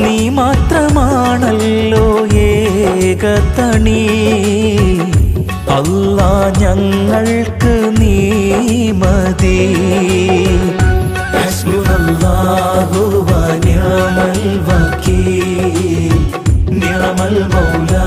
നീ മാത്രമാണല്ലോ ഏകതണി. അല്ല ഞങ്ങൾക്ക് നീ മതി. ഞാമൽ വ ഞാമൽ വക്കീൽ നിഅമൽ മൗലാ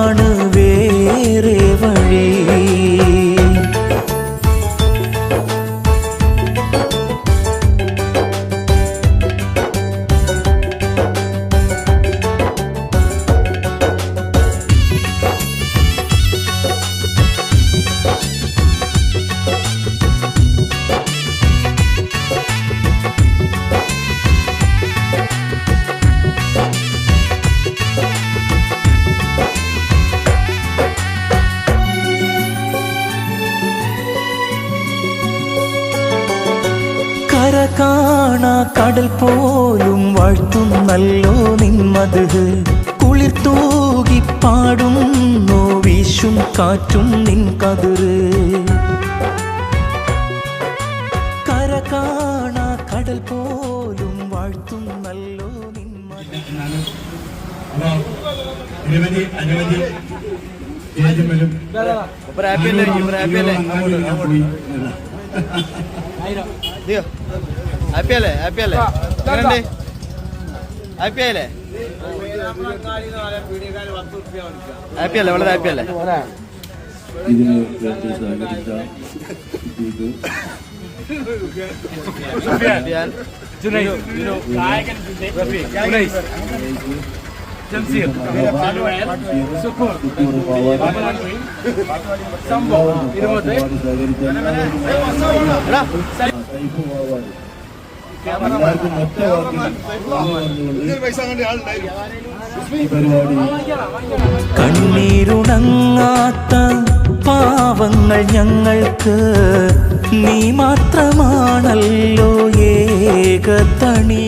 കടൽ പോലും വാഴ്ത്തുന്നല്ലോ നിന്മത് കുളിർ തൂകി പാടുന്നു വീശും കാറ്റും നിൻ കതിർ. കര കാണ കടൽ പോലും വാഴ്ത്തുന്നല്ലോ നിരവധി അനവധി అయిపోయలే అయిపోయలే చూడండి అయిపోయలే అయిపోయలే వాళ్ళది అయిపోయలే Jamsir, Sukur, Sambo, Irode. എല്ലാവർക്കും ഒറ്റ വാക്കിൽ കണ്ണീരുണങ്ങാത്ത പാവങ്ങൾ ഞങ്ങൾക്ക് നീ മാത്രമാണല്ലോ ഏകതണീ.